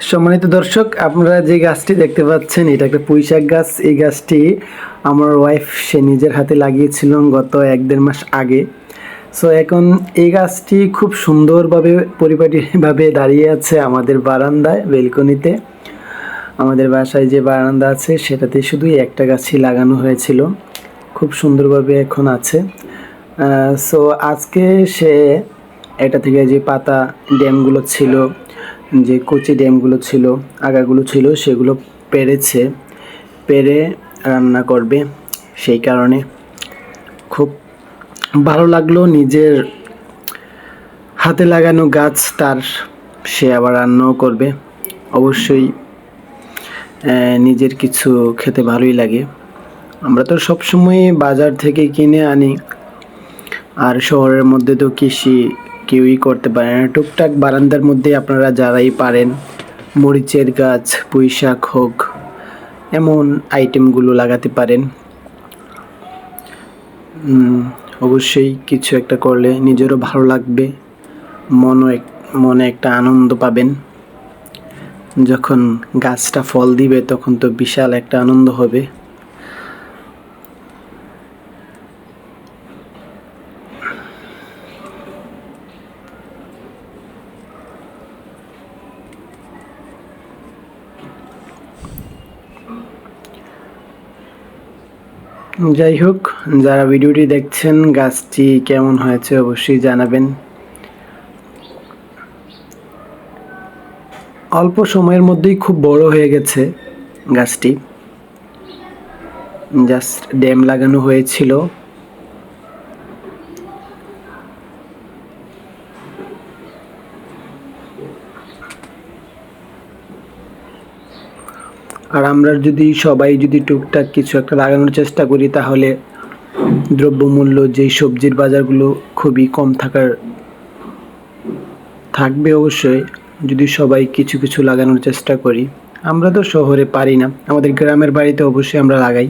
সম্মানিত দর্শক, আপনারা যে গাছটি দেখতে পাচ্ছেন, এটা একটা পুঁইশাক গাছ। এই গাছটি আমার ওয়াইফ সে নিজের হাতে লাগিয়েছিল গত এক দেড় মাস আগে। সো এখন এই গাছটি খুব সুন্দরভাবে, পরিপাটিভাবে দাঁড়িয়ে আছে আমাদের বারান্দায়, বেলকনিতে। আমাদের বাসায় যে বারান্দা আছে, সেটাতে শুধুই একটা গাছই লাগানো হয়েছিল। খুব সুন্দরভাবে এখন আছে। সো আজকে সে, এটা থেকে যে পাতা, ড্যামগুলো ছিল যে কচি ড্যামগুলো ছিল, আগাগুলো ছিল, সেগুলো পেরেছে, পেরে রান্না করবে। সেই কারণে খুব ভালো লাগল নিজের হাতে লাগানো গাছ, তার সে আবার রান্নাও করবে। অবশ্যই নিজের কিছু খেতে ভালোই লাগে। আমরা তো সবসময় বাজার থেকে কিনে আনি, আর শহরের মধ্যে তো কৃষি কেউই করতে পারে না। টুকটাক বারান্দার মধ্যে আপনারা যারাই পারেন, মরিচের গাছ পুঁই শাক হোক, এমন আইটেমগুলো লাগাতে পারেন। অবশ্যই কিছু একটা করলে নিজেরও ভালো লাগবে, মনও এক, মনে একটা আনন্দ পাবেন। যখন গাছটা ফল দিবে, তখন তো বিশাল একটা আনন্দ হবে। যাই হোক, যারা ভিডিওটি দেখছেন, গাছটি কেমন হয়েছে অবশ্যই জানাবেন। অল্প সময়ের মধ্যেই খুব বড় হয়ে গেছে গাছটি। জাস্ট ড্যাম লাগানো হয়েছিল। আর আমরা যদি সবাই যদি টুকটাক কিছু একটা লাগানোর চেষ্টা করি, তাহলে দ্রব্যমূল্য যেই সবজির বাজারগুলো খুবই কম থাকার থাকবে অবশ্যই, যদি সবাই কিছু কিছু লাগানোর চেষ্টা করি। আমরা তো শহরে পারি না, আমাদের গ্রামের বাড়িতে অবশ্যই আমরা লাগাই।